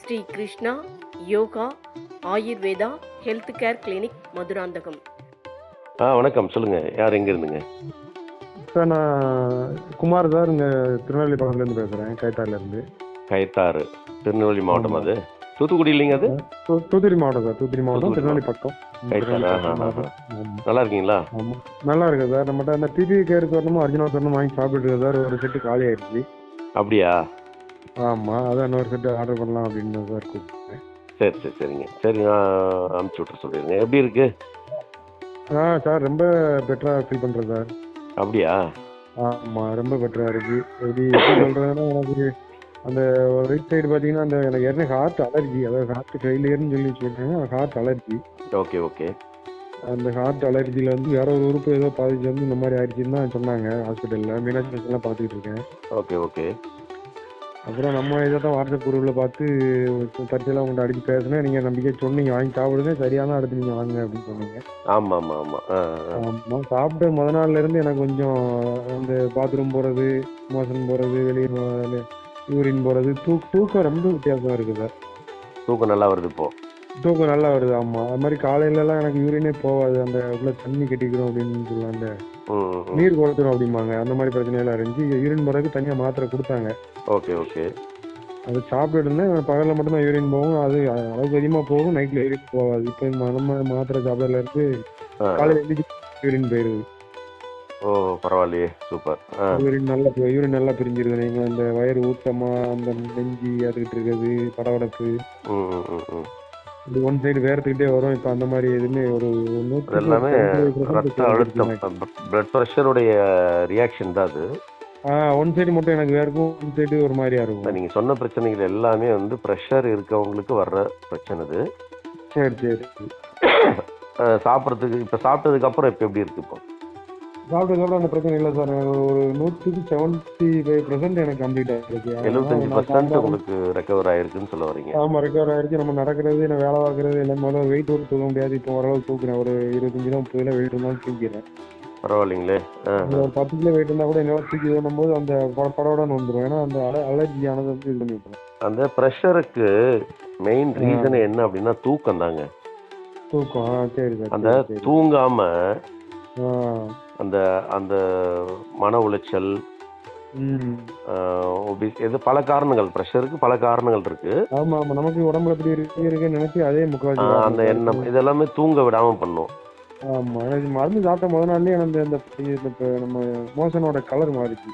Shri Krishna yoga Ayurveda health care clinic Madurantakam. ஆ வணக்கம். சொல்லுங்க. யார் எங்க இருந்துங்க? சார் நான் குமார் சார் இங்கே திருநெல்வேலி பக்கத்துலேருந்து பேசுகிறேன் கைத்தாரிலேருந்து கயத்தாறு. திருநெல்வேலி மாவட்டம் அது? தூத்துக்குடி இல்லைங்க அது? தூ தூத்துக்குடி மாவட்டம் சார். தூத்துக்குடி மாவட்டம் திருநெல்வேலி பக்கம். கைத்தாறு. நல்லா இருக்கீங்களா? ஆமாம் நல்லா இருக்கு சார். நம்மகிட்ட அந்த டிபி கேர் சொன்னமும் அர்ஜுனா சொன்னமும் வாங்கி சாப்பிட்டு இருக்கேன் சார் ஒரு செட்டு காலி ஆயிடுச்சு. அப்படியா? ஆமாம் அதான் இன்னொரு செட்டு ஆர்டர் பண்ணலாம் அப்படின்னு சார் கூப்பிட்டேன். சரி சரி சரிங்க. சரி நான் அனுப்பிச்சி விட்ற சொல்லிடுங்க எப்படி இருக்கு? ஆ சார் ரொம்ப பெட்டராக ஃபீல் பண்ணுறேன் சார் அப்படியா? ஆமாம் ரொம்ப பெட்டராக இருக்கு. எப்படி எப்படி சொல்கிறதுன்னா எனக்கு அந்த ரைட் சைடு பார்த்தீங்கன்னா அந்த எனக்கு ஏற்கனவே ஹார்ட் அலர்ஜி அதாவது ஹார்ட் ஃபெயிலியர்னு சொல்லி சொல்லிட்டாங்க ஹார்ட் அலர்ஜி ஓகே ஓகே. அந்த ஹார்ட் அலர்ஜியில் வந்து வேற ஒரு உறுப்பு ஏதோ பாதிச்சு வந்து இந்த மாதிரி ஆயிடுச்சுன்னு தான் சொன்னாங்க ஹாஸ்பிட்டலில் மீனாட்சி எல்லாம் பார்த்துக்கிட்டு இருக்கேன். Okay okay. அப்புறம் நம்ம இதை தான் வாட்ஸ்அப் குரூப்பில் பார்த்து தற்செயலாக உங்கள்கிட்ட அடிச்சு பேசினேன். நீங்கள் நம்பிக்கை சொன்னீங்க. வாங்கி சாப்பிடுங்க. சரியான அடுத்து நீங்கள் வாங்க அப்படின்னு சொன்னீங்க. ஆமாம் ஆமாம் ஆமாம். ஆமாம் சாப்பிட்ட முத நாள்ல இருந்து எனக்கு கொஞ்சம் அந்த பாத்ரூம் போகிறது மோஷன் போகிறது வெளியே யூரின் போகிறது தூக் தூக்கம் ரொம்ப வித்தியாசமாக இருக்குது சார். தூக்கம் நல்லா வருது இப்போ. தூக்கம் நல்லா வருது ஆமாம் அது மாதிரி காலையிலலாம் எனக்கு யூரினே போகாது. அந்த உள்ள தண்ணி கட்டிக்கிறோம் அப்படின்னு சொல்லலாம் அந்த நீர் கொடுத்துரும் அப்படிம்பாங்க. அந்த மாதிரி பிரச்சனையெல்லாம் இருந்துச்சு. யூரின் போகிறதுக்கு தனியாக மாத்திரை கொடுத்தாங்க. Okay okay. அது சாப்பிட்டுட்டு இருந்தேன். பகலில் மட்டும்தான் யூரின் போகும். அது அளவுக்கு அதிகமாக போகும். நைட்டில் யூரின் போகாது. இப்போ நம்ம மாத்திரை சாப்பிடல ஆ. காலையில் எழுந்திரிச்சு யூரின் போயிடுது ஓ பரவாயில்லையே. சூப்பர். யூரின் நல்லா யூரின் நல்லா பிரிஞ்சிருது. நீங்கள் அந்த வயிறு ஊட்டமாக அந்த நெஞ்சி அதுக்கிட்டு இருக்கிறது ம் இது ஒன் சைடு வேர்த்துக்கிட்டே வரும். இப்போ அந்த மாதிரி எதுவுமே ஒரு எல்லாமே ரத்த அழுத்தம் பிளட் ப்ரெஷருடைய ரியாக்ஷன் தான் அது. ஒன் சைடு மட்டும் எனக்கு வேர்க்கும் ஒன் சைடு ஒரு மாதிரியா இருக்கும். நீங்க சொன்ன பிரச்சனைகள் எல்லாமே வந்து ப்ரெஷர் இருக்கவங்களுக்கு வர்ற பிரச்சனை இது. சரி சரி. சாப்பிட்றதுக்கு இப்போ சாப்பிட்டதுக்கு அப்புறம் இப்போ எப்படி இருக்கு இப்போ? சாப்பிட்டு சாப்பிட அந்த பிரச்சனை இல்லை சார். ஒரு நூற்றுக்கு செவன்ட்டி ஃபைவ் பர்சன்ட் எனக்கு கம்ப்ளீட் ஆகிருக்கு எழுபத்தஞ்சு பர்சன்ட் உங்களுக்கு ரெக்கவர் ஆயிருக்குன்னு சொல்ல வரீங்க. ஆமா ரெக்கவர் ஆயிடுச்சு நம்ம நடக்கிறது நான் வேலை பார்க்கறது எல்லாம் முதல்ல வெயிட் ஒரு தூக்க முடியாது. இப்போ ஓரளவு தூக்குறேன். ஒரு இருபத்தஞ்சு கிலோ முப்பது கிலோ வெயிட் இருந்தாலும் தூக்கிறேன். பரவாயில்லைங்களே. ஒரு பத்து கிலோ வெயிட் இருந்தால் கூட என்னால் தூக்கி ஓடும் போது அந்த பட- படபடன்னு வந்துடும் ஏன்னா அந்த அல அலர்ஜி ஆனது வந்து இது பண்ணி விட்டுரும் அந்த ப்ரெஷருக்கு மெயின் ரீசன் என்ன அப்படின்னா தூக்கம் தாங்க. தூக்கம். சரி சார் அந்த. தூங்காம அந்த அந்த மன உளைச்சல் இது பல காரணங்கள். ப்ரெஷருக்கு பல காரணங்கள் இருக்கு. ஆமா ஆமா. நமக்கு உடம்புல இப்படி இருக்கு இருக்குன்னு நினைச்சு அதே காரணம் அந்த. எண்ணம். இதெல்லாமே தூங்க விடாம பண்ணும். ஆமா எனக்கு மருந்து சாப்பிட்ட முத நாள்லயே இந்த இப்ப நம்ம மோசனோட கலர் மாறிச்சு.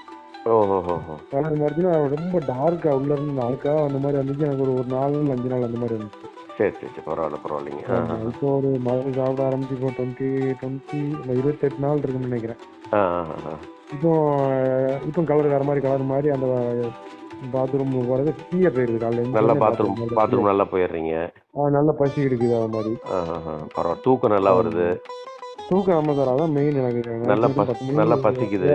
கலர் மாறிச்சுன்னா ரொம்ப டார்க்கா உள்ள இருந்து அழுக்கா அந்த மாதிரி வந்துச்சு எனக்கு ஒரு ஒரு நாலு நாள் அஞ்சு நாள் அந்த மாதிரி இருந்துச்சு. சரி சரி பரவாயில்ல பரவாயில்லைங்க. இப்போ ஒரு மருந்து சாப்பிட ஆரம்பிச்சு இப்போ டுவெண்ட்டி டுவெண்ட்டி இல்லை இருபத்தெட்டு நாள் இருக்குன்னு நினைக்கிறேன். இப்போ இப்போ கலர் வேற மாதிரி கலர் மாதிரி அந்த பாத்ரூம் போறது தீய போயிருது காலையில நல்லா பாத்ரூம் பாத்ரூம் நல்லா போயிடுறீங்க. நல்ல பசி எடுக்குது அது மாதிரி. பரவாயில்ல. தூக்கம் நல்லா வருது. தூக்கம் ஆமா சார் அதான் மெயின் எனக்கு நல்லா நல்லா பசிக்குது.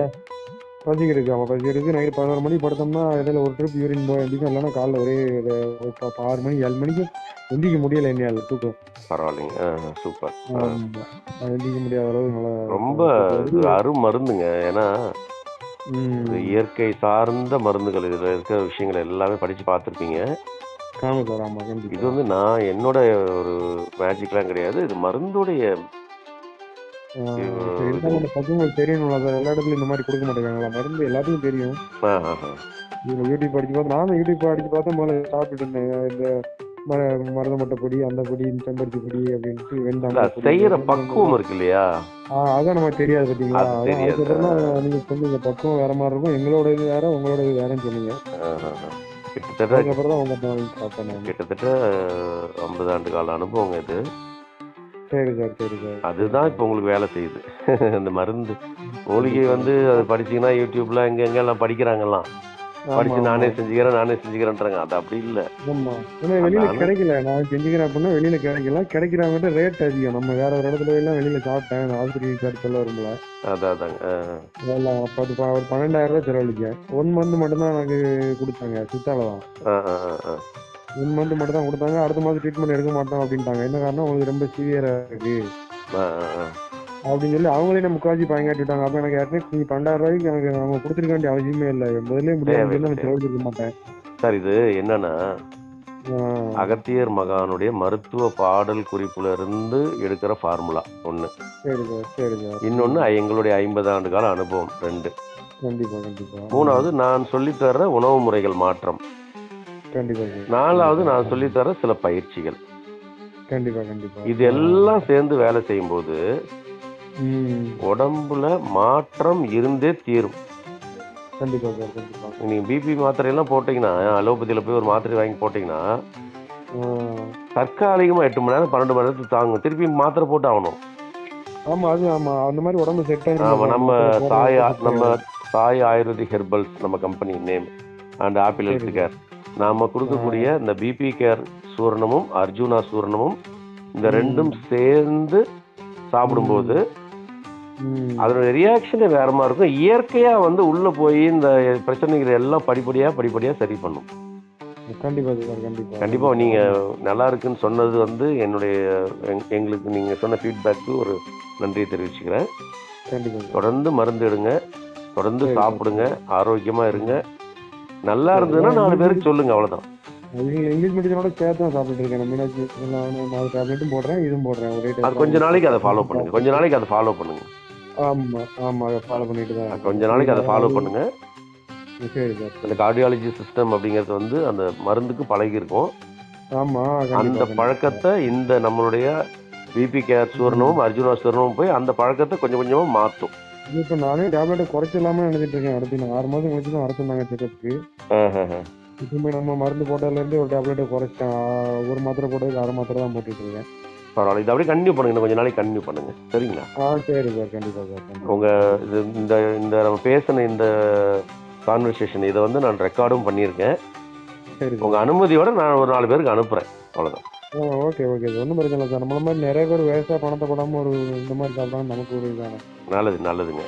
பசி எடுக்கு ஆமா பசி எடுக்கு நைட் பதினோரு மணிக்கு படுத்தோம்னா இடையில ஒரு ட்ரிப் யூரின் போய் எந்திரிக்கும் இல்லைன்னா காலைல ஒரே ஆறு மணி ஏழு மணிக்கு எந்திரிக்க முடியல என்னையால தூக்கம். பரவாயில்லைங்க. சூப்பர் எந்திரிக்க முடியாத அளவு நல்லா ரொம்ப அரும் மருந்துங்க ஏன்னா இயற்கை சார்ந்த மருந்துகள் இதுல இருக்கிற விஷயங்கள் எல்லாமே படிச்சு பார்த்துருப்பீங்க. இது வந்து நான் என்னோட ஒரு மேஜிக்லாம் கிடையாது. இது மருந்துடைய சார் எல்லா இடத்துலயும் இந்த மாதிரி கொடுக்க மாட்டேங்காங்களா மருந்து எல்லாத்துக்கும் தெரியும். யூடியூப் பார்த்து நானும் யூடியூப் படிச்சு பார்த்தா முதல்ல சாப்பிட்டுட்டு இருந்தேன். இந்த ம- மருத மட்டை பொடி அந்த பொடி செம்பருத்தி பொடி அப்படின்ட்டு பொடி, செய்யற பக்குவம் இருக்கு இல்லையா? அதான் நமக்கு தெரியாது பாத்தீங்களா. அதுக்கப்புறம் நீங்க சொன்னீங்க பக்குவம் வேற மாதிரி இருக்கும். எங்களோட இது வேற உங்களோட இது வேறன்னு சொன்னீங்க. கிட்டத்தட்ட கிட்டத்தட்ட ஐம்பது ஆண்டு கால அனுபவம் இது. சரி சார் சரி சார். அதுதான் இப்போ உங்களுக்கு வேலை செய்யுது. இந்த மருந்து மூலிகை வந்து அது படிச்சீங்கன்னா யூடியூப்ல எங்க எங்கெல்லாம் படிக்கிறாங்கலாம் படிச்சு நானே. செஞ்சுக்கிறேன் நானே செஞ்சுக்கிறேன்றாங்க. அது அப்படி இல்ல. ஆமா. ஏன்னா வெளியில. கிடைக்கல. நான் செஞ்சுக்கிறேன் அப்படின்னா வெளியில கிடைக்கல. கிடைக்கிறவங்ககிட்ட ரேட் அதிகம். நம்ம வேற ஒரு இடத்துல எல்லாம் வெளியில சாப்பிட்டேன். ஹாஸ்பிட்டல் சார் சொல்ல வரும்ல அதான் அதாங்க. ஆ, அதெல்லாம் பத்து ப- ஒரு பன்னெண்டாயிரம் ரூபாய் செலவழிச்சேன். ஒன் மந்த் மட்டும் தான் எனக்கு கொடுத்தாங்க. சித்தால தான். ஒன் மந்த் மட்டும் தான் கொடுத்தாங்க. அடுத்த மாதம் ட்ரீட்மெண்ட் எடுக்க மாட்டோம் அப்படின்ட்டாங்க. என்ன காரணம்? உங்களுக்கு ரொம்ப சிவியரா இருக்கு. அப்படின்னு சொல்லி அவங்களே நம்ம முக்காவாசி பயங்காட்டி விட்டாங்க அப்ப எனக்கு ஏற்கனவே நீங்க பன்னெண்டாயிரம் ரூபாய்க்கு எனக்கு அவங்க கொடுத்துருக்க வேண்டிய அவசியமே இல்லை. முதல்ல முடியாது நான் செலவழிக்க மாட்டேன். சார் இது என்னன்னா அகத்தியர் மகானுடைய மருத்துவ பாடல் குறிப்புல இருந்து எடுக்கிற ஃபார்முலா ஒன்று இன்னொன்று எங்களுடைய ஐம்பது ஆண்டு கால அனுபவம் ரெண்டு. மூணாவது நான் சொல்லித்தர்ற உணவு முறைகள் மாற்றம். நாலாவது நான் சொல்லித்தர சில பயிற்சிகள். கண்டிப்பா கண்டிப்பா. இது எல்லாம் சேர்ந்து வேலை செய்யும்போது ம் உடம்புல மாற்றம் இருந்தே தீரும். கண்டிப்பா சார் கண்டிப்பா. நீங்கள் பிபி மாத்திரையெல்லாம் போட்டிங்கன்னா அலோபதியில் போய் ஒரு மாத்திரை வாங்கி போட்டிங்கன்னா தற்காலிகமாக எட்டு மணி நேரம் பன்னெண்டு மணி நேரத்துக்கு தாங்கும். திருப்பி மாத்திரை போட்டு ஆகணும். ஆமா அது ஆமா. அந்த மாதிரி உடம்பு செட் ஆமாம் நம்ம ஆ- நம்ம சாய் ஆயுர்வேதிக் ஹெர்பல்ஸ் நம்ம company name and apple health. Care நாம கொடுக்கக்கூடிய இந்த பிபி கேர் சூரணமும் அர்ஜுனா சூரணமும் இந்த. ரெண்டும் சேர்ந்து சாப்பிடும்போது அதனுடைய ரியாக்ஷனே வேற மாதிரி இருக்கும். இயற்கையா வந்து உள்ள போய் இந்த பிரச்சனைகள் எல்லாம் படிப்படியா படிப்படியா சரி பண்ணும். கண்டிப்பா கண்டிப்பா. நீங்க நல்லா இருக்குன்னு சொன்னது வந்து என்னுடைய எங்- எங்களுக்கு நீங்க சொன்ன ஃபீட்பேக்கு ஒரு நன்றியை தெரிவிச்சுக்கிறேன். தொடர்ந்து மருந்து எடுங்க தொடர்ந்து. சாப்பிடுங்க ஆரோக்கியமா இருங்க. நல்லா இருந்ததுன்னா நாலு பேருக்கு சொல்லுங்க அவ்வளவுதான். அது இங்கிலீஷ் மெடிசனோட சேர்த்து தான் சாப்பிட்டு இருக்கேன். மீனாட்சி நான் நாலு டேப்லெட்டும் போடுறேன் இதுவும் போடுறேன் ஒரே அது tablet. கொஞ்ச நாளைக்கு அதை ஃபாலோ பண்ணுங்க. கொஞ்ச நாளைக்கு அதை ஃபாலோ பண்ணுங்க. ஆமா ஆமா அதை ஃபாலோ பண்ணிட்டு தான். கொஞ்ச நாளைக்கு அதை ஃபாலோ பண்ணுங்க. இந்த கார்டியாலஜி சிஸ்டம் அப்படிங்கிறது வந்து அந்த மருந்துக்கு பழகி இருக்கும் ஆமா அந்த பழக்கத்தை இந்த நம்மளுடைய பிபி கேர் சூரணமும் அர்ஜுனா சூரணமும் போய் அந்த பழக்கத்தை கொஞ்சம் கொஞ்சமா மாற்றும் இப்போ நானே டேப்லெட்டை குறைச்சிடலாம நினைச்சிட்டு இருக்கேன் அடுத்து நான் ஆறு மாதம் கழிச்சு தான் வர சொன்னாங்க செக்கப்புக்கு இப்போ நம்ம மருந்து போட்டதுலேருந்து ஒரு டேப்லெட்டை குறைச்சிட்டேன் ஆ, ஒரு மாத்திரை போட்டதுக்கு அரை மாத்திரை தான் போட்டுட்டு இருக்கேன். பரவாயில்ல. இது அப்படியே கண்டினியூ பண்ணுங்க. இன்னும் கொஞ்ச நாளைக்கு கண்டினியூ பண்ணுங்க. சரிங்களா? ஆ சரி சார் கண்டிப்பா சார் கண்டிப்பா. உங்க இது இந்த இந்த நம்ம பேசின இந்த கான்வர்சேஷன் இதை வந்து நான் ரெக்கார்டும் பண்ணியிருக்கேன். சரி உங்க சார் அனுமதியோட நான் ஒரு நாலு பேருக்கு அனுப்புறேன். அவ்வளவுதான். ஆ ஓகே ஓகே சார் ஒன்றும் பிரச்சனை இல்லை சார் நம்மள மாதிரி நிறைய பேர் வேஸ்ட்டாக பணத்தை போடாமல் ஒரு இந்த மாதிரி சாப்பிட்டாங்க நமக்கு ஒரு இதான? நல்லது நல்லதுங்க.